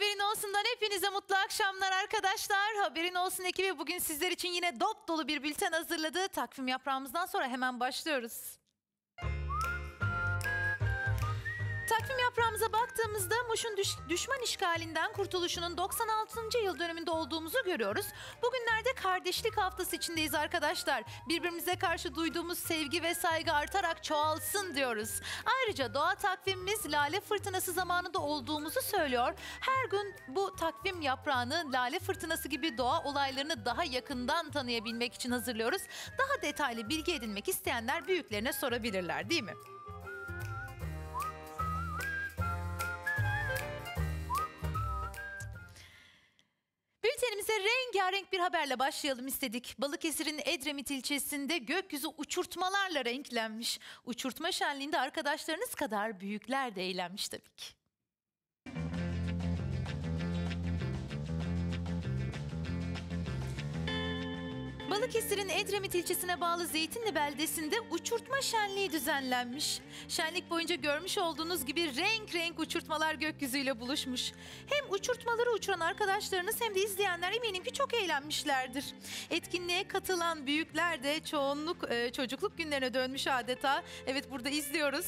Haberin olsundan hepinize mutlu akşamlar arkadaşlar. Haberin olsun ekibi bugün sizler için yine dop dolu bir bülten hazırladı. Takvim yaprağımızdan sonra hemen başlıyoruz. Takvim yaprağımıza baktığımızda Muş'un düş- düşman işgalinden kurtuluşunun 96. yıl dönümünde olduğumuzu görüyoruz. Bugünlerde kardeşlik haftası içindeyiz arkadaşlar. Birbirimize karşı duyduğumuz sevgi ve saygı artarak çoğalsın diyoruz. Ayrıca doğa takvimimiz lale fırtınası zamanında olduğumuzu söylüyor. Her gün bu takvim yaprağını lale fırtınası gibi doğa olaylarını daha yakından tanıyabilmek için hazırlıyoruz. Daha detaylı bilgi edinmek isteyenler büyüklerine sorabilirler değil mi? Rengarenk bir haberle başlayalım istedik. Balıkesir'in Edremit ilçesinde gökyüzü uçurtmalarla renklenmiş. Uçurtma şenliğinde arkadaşlarınız kadar büyükler de eğlenmiş tabii ki. Balıkesir'in Edremit ilçesine bağlı Zeytinli beldesinde uçurtma şenliği düzenlenmiş. Şenlik boyunca görmüş olduğunuz gibi renk renk uçurtmalar gökyüzüyle buluşmuş. Hem uçurtmaları uçuran arkadaşlarınız hem de izleyenler eminim ki çok eğlenmişlerdir. Etkinliğe katılan büyükler de çoğunluk e, çocukluk günlerine dönmüş adeta. Evet burada izliyoruz.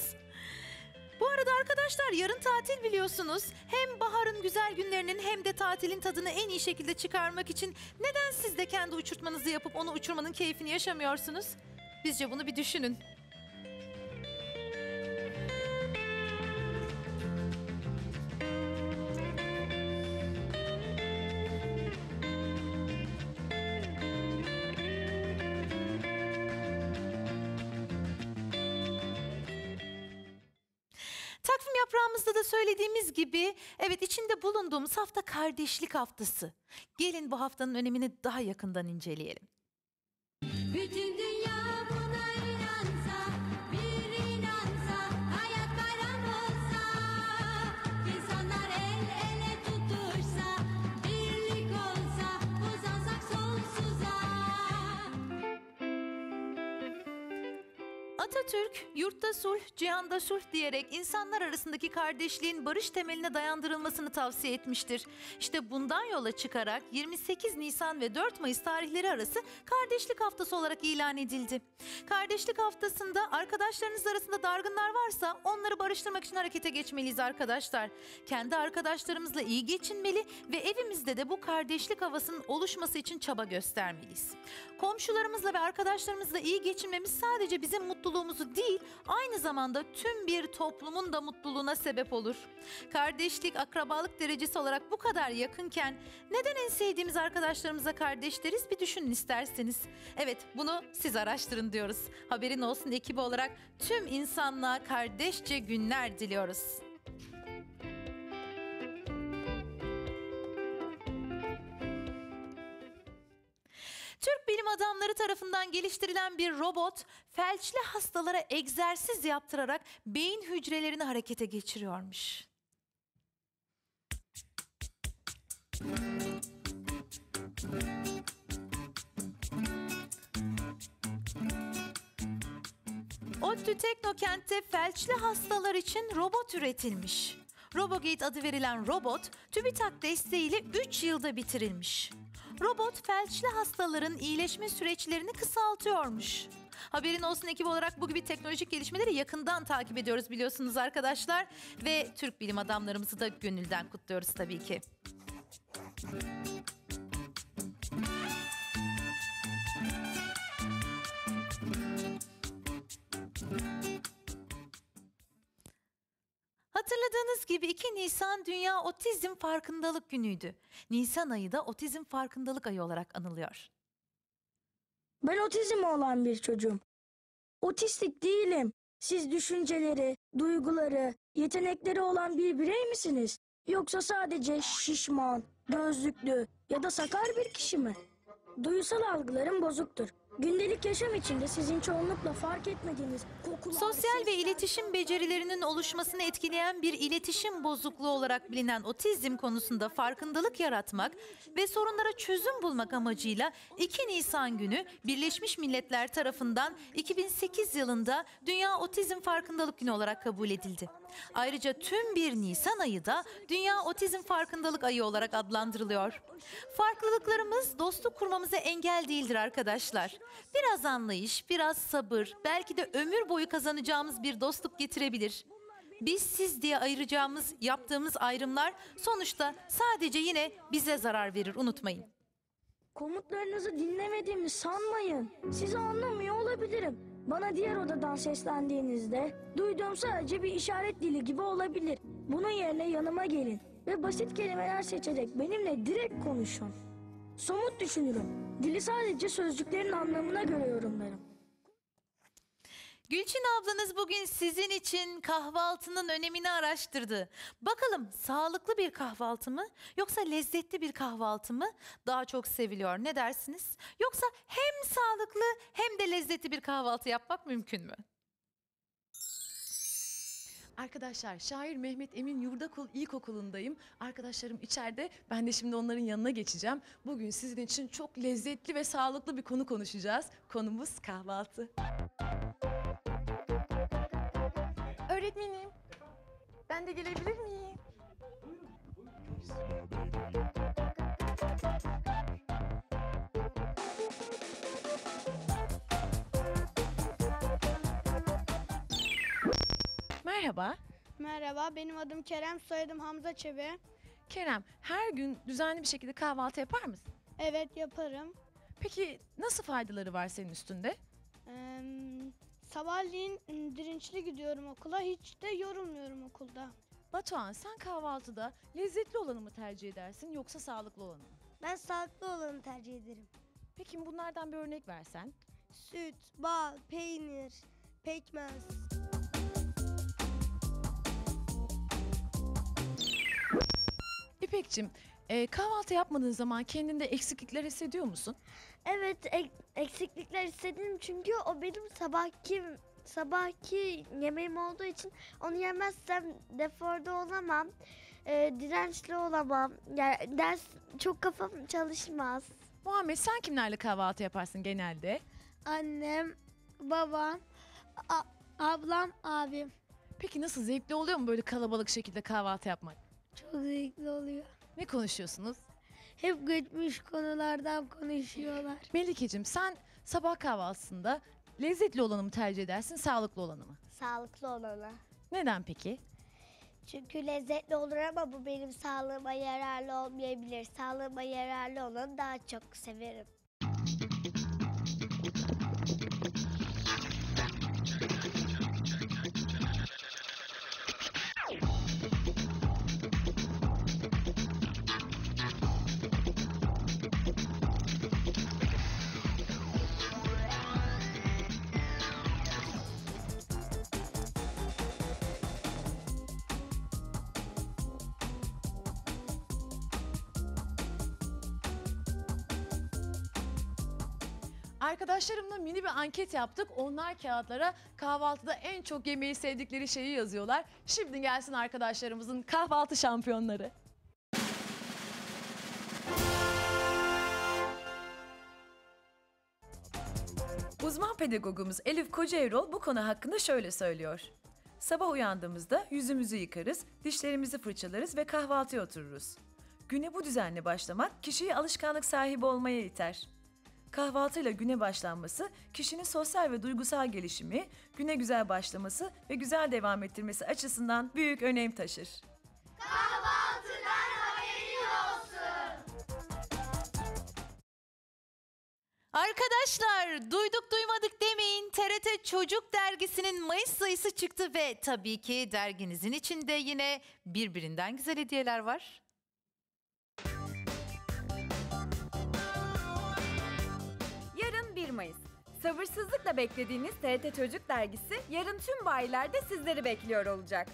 Bu arada arkadaşlar yarın tatil biliyorsunuz. Hem baharın güzel günlerinin hem de tatilin tadını en iyi şekilde çıkarmak için neden siz de kendi uçurtmanızı yapıp onu uçurmanın keyfini yaşamıyorsunuz? Bizce bunu bir düşünün. Takvim yaprağımızda da söylediğimiz gibi evet içinde bulunduğumuz hafta kardeşlik haftası. Gelin bu haftanın önemini daha yakından inceleyelim. Atatürk, yurtta sulh, cihanda sulh diyerek insanlar arasındaki kardeşliğin barış temeline dayandırılmasını tavsiye etmiştir. İşte bundan yola çıkarak 28 Nisan ve 4 Mayıs tarihleri arası Kardeşlik Haftası olarak ilan edildi. Kardeşlik Haftası'nda arkadaşlarınız arasında dargınlar varsa onları barıştırmak için harekete geçmeliyiz arkadaşlar. Kendi arkadaşlarımızla iyi geçinmeli ve evimizde de bu kardeşlik havasının oluşması için çaba göstermeliyiz. Komşularımızla ve arkadaşlarımızla iyi geçinmemiz sadece bizim mutluluğumuzu değil, aynı zamanda tüm bir toplumun da mutluluğuna sebep olur. Kardeşlik, akrabalık derecesi olarak bu kadar yakınken neden en sevdiğimiz arkadaşlarımıza kardeş deriz bir düşünün isterseniz. Evet, bunu siz araştırın diyoruz. Haberin olsun ekibi olarak tüm insanlığa kardeşçe günler diliyoruz. Türk bilim adamları tarafından geliştirilen bir robot felçli hastalara egzersiz yaptırarak beyin hücrelerini harekete geçiriyormuş. ODTÜ Teknokent'te felçli hastalar için robot üretilmiş. Robogate adı verilen robot TÜBİTAK desteğiyle 3 yılda bitirilmiş. Robot felçli hastaların iyileşme süreçlerini kısaltıyormuş. Haberin olsun ekibi olarak bu gibi teknolojik gelişmeleri yakından takip ediyoruz biliyorsunuz arkadaşlar. Ve Türk bilim adamlarımızı da gönülden kutluyoruz tabii ki. Hatırladığınız gibi 2 Nisan Dünya Otizm Farkındalık Günü'ydü. Nisan ayı da Otizm Farkındalık Ayı olarak anılıyor. Ben otizmi olan bir çocuğum. Otistik değilim. Siz düşünceleri, duyguları, yetenekleri olan bir birey misiniz? Yoksa sadece şişman, gözlüklü ya da sakar bir kişi mi? Duysal algılarım bozuktur. Gündelik yaşam içinde sizin çoğunlukla fark etmediğiniz kokular, Sosyal ve iletişim becerilerinin oluşmasını etkileyen bir iletişim bozukluğu olarak bilinen otizm konusunda farkındalık yaratmak ve sorunlara çözüm bulmak amacıyla 2 Nisan günü Birleşmiş Milletler tarafından 2008 yılında Dünya Otizm Farkındalık Günü olarak kabul edildi. Ayrıca tüm 1 Nisan ayı da Dünya Otizm Farkındalık Ayı olarak adlandırılıyor. Farklılıklarımız dostluk kurmamıza engel değildir arkadaşlar. Biraz anlayış, biraz sabır, belki de ömür boyu kazanacağımız bir dostluk getirebilir. Biz siz diye ayıracağımız, yaptığımız ayrımlar sonuçta sadece yine bize zarar verir unutmayın. Komutlarınızı dinlemediğimi sanmayın. Sizi anlamıyor olabilirim. Bana diğer odadan seslendiğinizde duyduğum sadece bir işaret dili gibi olabilir. Bunun yerine yanıma gelin ve basit kelimeler seçerek benimle direkt konuşun. Somut düşünürüm. Dili sadece sözcüklerin anlamına göre yorumlarım. Gülçin ablanız bugün sizin için kahvaltının önemini araştırdı. Bakalım sağlıklı bir kahvaltı mı yoksa lezzetli bir kahvaltı mı daha çok seviliyor ne dersiniz? Yoksa hem sağlıklı hem de lezzetli bir kahvaltı yapmak mümkün mü? Arkadaşlar şair Mehmet Emin Yurdakul İlkokulu'ndayım. Arkadaşlarım içeride. Ben de şimdi onların yanına geçeceğim. Bugün sizin için çok lezzetli ve sağlıklı bir konu konuşacağız. Konumuz kahvaltı. Öğretmenim, ben de gelebilir miyim? Merhaba. Merhaba, benim adım Kerem, soyadım Hamza Çebi. Kerem, her gün düzenli bir şekilde kahvaltı yapar mısın? Evet yaparım. Peki nasıl faydaları var senin üstünde? Ee, sabahleyin dirençli gidiyorum okula, hiç de yorulmuyorum okulda. Batuhan sen kahvaltıda lezzetli olanı mı tercih edersin yoksa sağlıklı olanı mı? Ben sağlıklı olanı tercih ederim. Peki bunlardan bir örnek versen. Süt, bal, peynir, pekmez. İpekçim e, kahvaltı yapmadığın zaman kendinde eksiklikler hissediyor musun? Evet ek- eksiklikler hissettim çünkü o benim sabahki sabahki yemeğim olduğu için onu yemezsem deforda olamam. Ee, dirençli olamam. Yani ders çok kafam çalışmaz. Muhammed sen kimlerle kahvaltı yaparsın genelde? Annem, babam, a- ablam, abim. Peki nasıl zevkli oluyor mu böyle kalabalık şekilde kahvaltı yapmak? Çok zevkli oluyor. Ne konuşuyorsunuz? Hep geçmiş konulardan konuşuyorlar. Melikeciğim sen sabah kahvaltısında lezzetli olanı mı tercih edersin sağlıklı olanı mı? Sağlıklı olanı. Neden peki? Çünkü lezzetli olur ama bu benim sağlığıma yararlı olmayabilir. Sağlığıma yararlı olanı daha çok severim. Arkadaşlarımla mini bir anket yaptık. Onlar kağıtlara kahvaltıda en çok yemeği sevdikleri şeyi yazıyorlar. Şimdi gelsin arkadaşlarımızın kahvaltı şampiyonları. Uzman pedagogumuz Elif Kocaerol bu konu hakkında şöyle söylüyor. Sabah uyandığımızda yüzümüzü yıkarız, dişlerimizi fırçalarız ve kahvaltıya otururuz. Güne bu düzenle başlamak kişiyi alışkanlık sahibi olmaya iter. Kahvaltıyla güne başlanması kişinin sosyal ve duygusal gelişimi, güne güzel başlaması ve güzel devam ettirmesi açısından büyük önem taşır. Arkadaşlar duyduk duymadık demeyin. TRT Çocuk Dergisi'nin Mayıs sayısı çıktı ve tabii ki derginizin içinde yine birbirinden güzel hediyeler var. Sabırsızlıkla beklediğiniz TRT Çocuk dergisi yarın tüm bayilerde sizleri bekliyor olacak.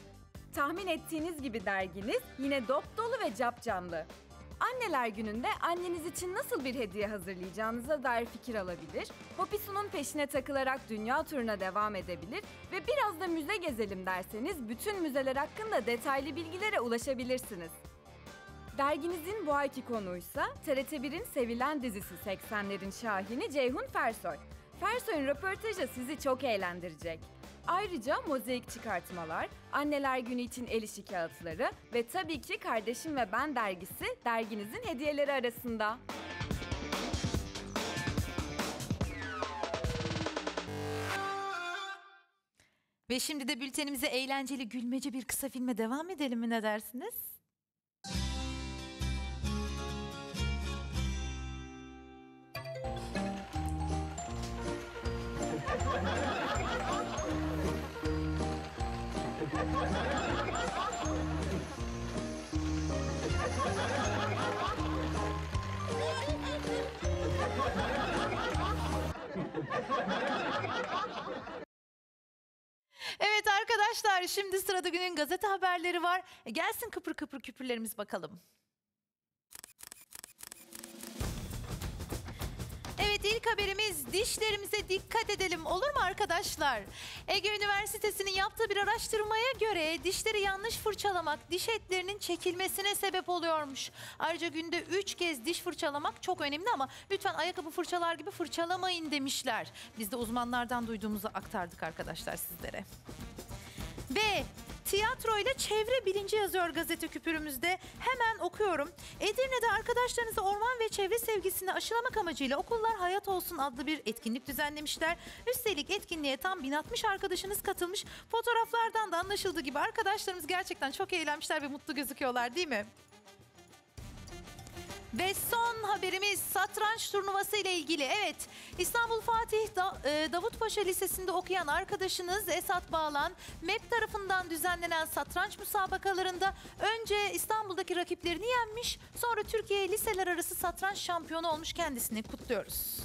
Tahmin ettiğiniz gibi derginiz yine dop dolu ve cap canlı. Anneler gününde anneniz için nasıl bir hediye hazırlayacağınıza dair fikir alabilir, Hopisu'nun peşine takılarak dünya turuna devam edebilir ve biraz da müze gezelim derseniz bütün müzeler hakkında detaylı bilgilere ulaşabilirsiniz. Derginizin bu ayki konuysa TRT1'in sevilen dizisi 80'lerin şahini Ceyhun Fersoy. Fersoy'un röportajı sizi çok eğlendirecek. Ayrıca mozaik çıkartmalar, Anneler Günü için el işi kağıtları ve tabii ki Kardeşim ve Ben dergisi derginizin hediyeleri arasında. Ve şimdi de bültenimize eğlenceli gülmece bir kısa filme devam edelim mi ne dersiniz? Arkadaşlar şimdi sırada günün gazete haberleri var. E, gelsin kıpır kıpır küpürlerimiz bakalım. Evet ilk haberimiz dişlerimize dikkat edelim olur mu arkadaşlar? Ege Üniversitesi'nin yaptığı bir araştırmaya göre dişleri yanlış fırçalamak diş etlerinin çekilmesine sebep oluyormuş. Ayrıca günde 3 kez diş fırçalamak çok önemli ama lütfen ayakkabı fırçalar gibi fırçalamayın demişler. Biz de uzmanlardan duyduğumuzu aktardık arkadaşlar sizlere. Ve tiyatro ile çevre bilinci yazıyor gazete küpürümüzde. Hemen okuyorum. Edirne'de arkadaşlarınızı orman ve çevre sevgisini aşılamak amacıyla Okullar Hayat Olsun adlı bir etkinlik düzenlemişler. Üstelik etkinliğe tam 1060 arkadaşınız katılmış. Fotoğraflardan da anlaşıldığı gibi arkadaşlarımız gerçekten çok eğlenmişler ve mutlu gözüküyorlar değil mi? Ve son haberimiz satranç turnuvası ile ilgili. Evet, İstanbul Fatih Da- e, Davutpaşa Lisesi'nde okuyan arkadaşınız Esat Bağlan, MEP tarafından düzenlenen satranç müsabakalarında önce İstanbul'daki rakiplerini yenmiş, sonra Türkiye liseler arası satranç şampiyonu olmuş kendisini kutluyoruz.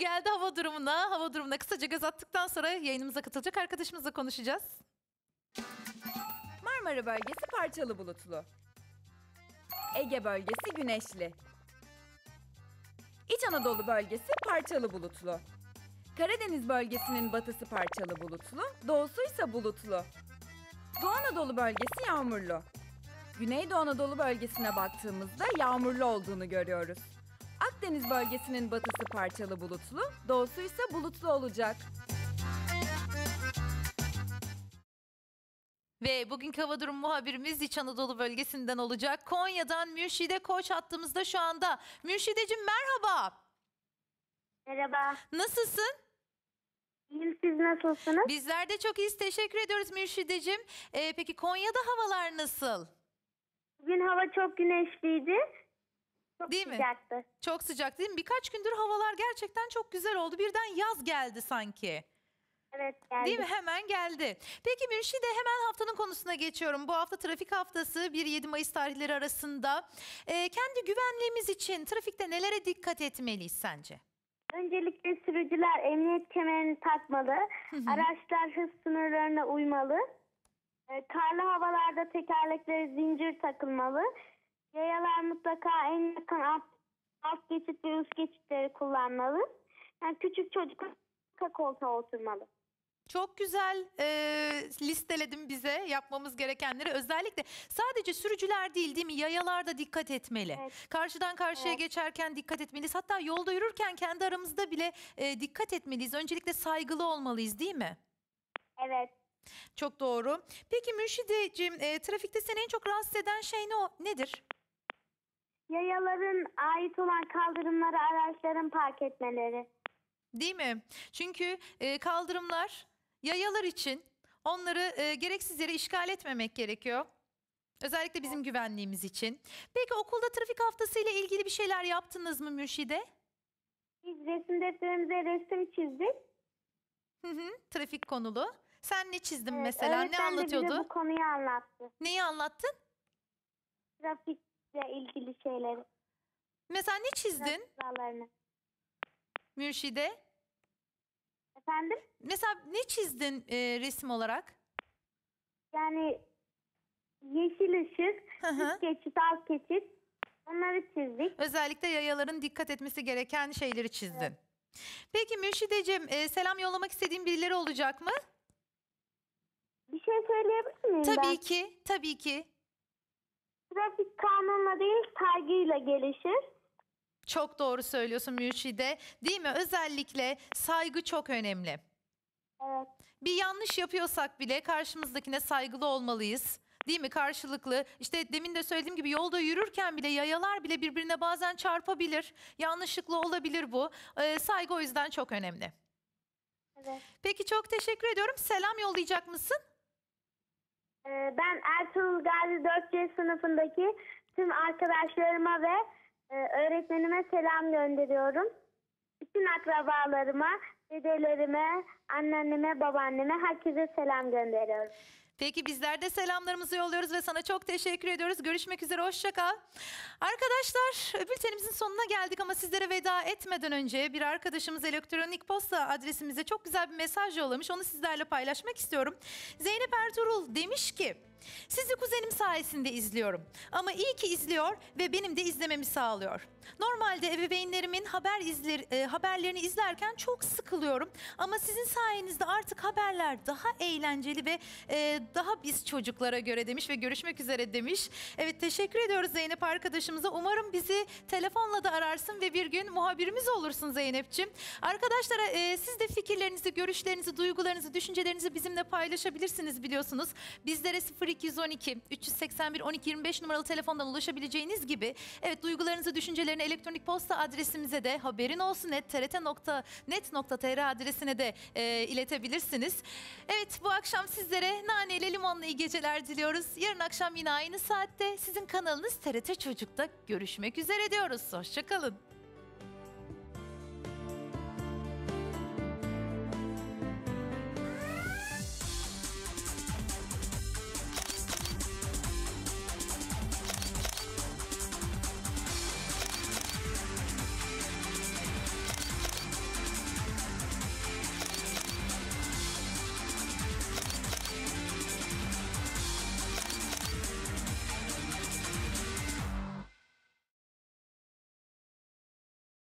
Geldi hava durumuna. Hava durumuna kısaca göz attıktan sonra yayınımıza katılacak arkadaşımızla konuşacağız. Marmara bölgesi parçalı bulutlu. Ege bölgesi güneşli. İç Anadolu bölgesi parçalı bulutlu. Karadeniz bölgesinin batısı parçalı bulutlu, doğusu ise bulutlu. Doğu Anadolu bölgesi yağmurlu. Güneydoğu Anadolu bölgesine baktığımızda yağmurlu olduğunu görüyoruz. Akdeniz bölgesinin batısı parçalı bulutlu, doğusu ise bulutlu olacak. Ve bugünkü hava durum muhabirimiz İç Anadolu bölgesinden olacak. Konya'dan Mürşide Koç hattımızda şu anda. Mürşideciğim merhaba. Merhaba. Nasılsın? İyiyim siz nasılsınız? Bizler de çok iyiyiz. Teşekkür ediyoruz Mürşideciğim. Ee, peki Konya'da havalar nasıl? Bugün hava çok güneşliydi. Çok Değil mi? sıcaktı. Çok sıcak değil mi? Birkaç gündür havalar gerçekten çok güzel oldu. Birden yaz geldi sanki. Evet geldi. Değil mi? Hemen geldi. Peki Mürşide hemen haftanın konusuna geçiyorum. Bu hafta trafik haftası 1-7 Mayıs tarihleri arasında. Ee, kendi güvenliğimiz için trafikte nelere dikkat etmeliyiz sence? Öncelikle sürücüler emniyet kemerini takmalı. Araçlar hız sınırlarına uymalı. Ee, Karlı havalarda tekerleklere zincir takılmalı. Yayalar mutlaka en yakın alt, alt geçit ve üst geçitleri kullanmalı. Yani küçük çocuklar koltuğa oturmalı. Çok güzel e, listeledim bize yapmamız gerekenleri. Özellikle sadece sürücüler değil değil mi? Yayalar da dikkat etmeli. Evet. Karşıdan karşıya Evet. geçerken dikkat etmeliyiz. Hatta yolda yürürken kendi aramızda bile e, dikkat etmeliyiz. Öncelikle saygılı olmalıyız değil mi? Evet. Çok doğru. Peki Mürşideciğim e, trafikte seni en çok rahatsız eden şey ne o, nedir? Yayaların ait olan kaldırımlara araçların park etmeleri. Değil mi? Çünkü e, kaldırımlar yayalar için onları e, gereksiz yere işgal etmemek gerekiyor. Özellikle bizim güvenliğimiz için. Peki okulda trafik haftası ile ilgili bir şeyler yaptınız mı Mürşide? Biz resim defterimize resim çizdik. Hı hı, trafik konulu. Sen ne çizdin Evet, mesela? Ne öğretmen de bize anlatıyordu? bu konuyu anlattı. Neyi anlattın? Trafikle ilgili şeyleri. Mesela ne çizdin Kurallarını. Mürşide? Efendim? Mesela ne çizdin e, resim olarak? Yani yeşil ışık, Hı hı. üst geçit, alt geçit onları çizdik. Özellikle yayaların dikkat etmesi gereken şeyleri çizdin. Peki Mürşideciğim e, selam yollamak istediğin birileri olacak mı? Bir şey söyleyebilir miyim Tabii ben? ki, tabii ki. Trafik kanunla değil saygıyla gelişir. Çok doğru söylüyorsun Mürşide. Değil mi? Özellikle saygı çok önemli. Evet. Bir yanlış yapıyorsak bile karşımızdakine saygılı olmalıyız. Değil mi? Karşılıklı. İşte demin de söylediğim gibi yolda yürürken bile yayalar bile birbirine bazen çarpabilir. Yanlışlıkla olabilir bu. Ee, saygı o yüzden çok önemli. Evet. Peki çok teşekkür ediyorum. Selam yollayacak mısın? Ee, ben Ertuğrul Gazi 4C sınıfındaki tüm arkadaşlarıma ve e, öğretmenime selam gönderiyorum. Bütün akrabalarıma, dedelerime, anneanneme, babaanneme herkese selam gönderiyorum. Peki bizler de selamlarımızı yolluyoruz ve sana çok teşekkür ediyoruz. Görüşmek üzere, hoşça kal. Arkadaşlar bültenimizin sonuna geldik ama sizlere veda etmeden önce bir arkadaşımız elektronik posta adresimize çok güzel bir mesaj yollamış. Onu sizlerle paylaşmak istiyorum. Zeynep Ertuğrul demiş ki... Sizi kuzenim sayesinde izliyorum. Ama iyi ki izliyor ve benim de izlememi sağlıyor. Normalde ebeveynlerimin haber izler, e, haberlerini izlerken çok sıkılıyorum. Ama sizin sayenizde artık haberler daha eğlenceli ve e, daha biz çocuklara göre demiş ve görüşmek üzere demiş. Evet teşekkür ediyoruz Zeynep arkadaşımıza. Umarım bizi telefonla da ararsın ve bir gün muhabirimiz olursun Zeynep'ciğim. Arkadaşlara e, siz de fikirlerinizi, görüşlerinizi, duygularınızı, düşüncelerinizi bizimle paylaşabilirsiniz biliyorsunuz. Bizlere 0212 381 12 25 numaralı telefondan ulaşabileceğiniz gibi evet duygularınızı, düşüncelerini elektronik posta adresimize de haberin olsun net trt.net.tr adresine de e, iletebilirsiniz. Evet bu akşam sizlere nane ile limonlu iyi geceler diliyoruz. Yarın akşam yine aynı saatte sizin kanalınız TRT Çocuk'ta görüşmek üzere diyoruz. Hoşçakalın.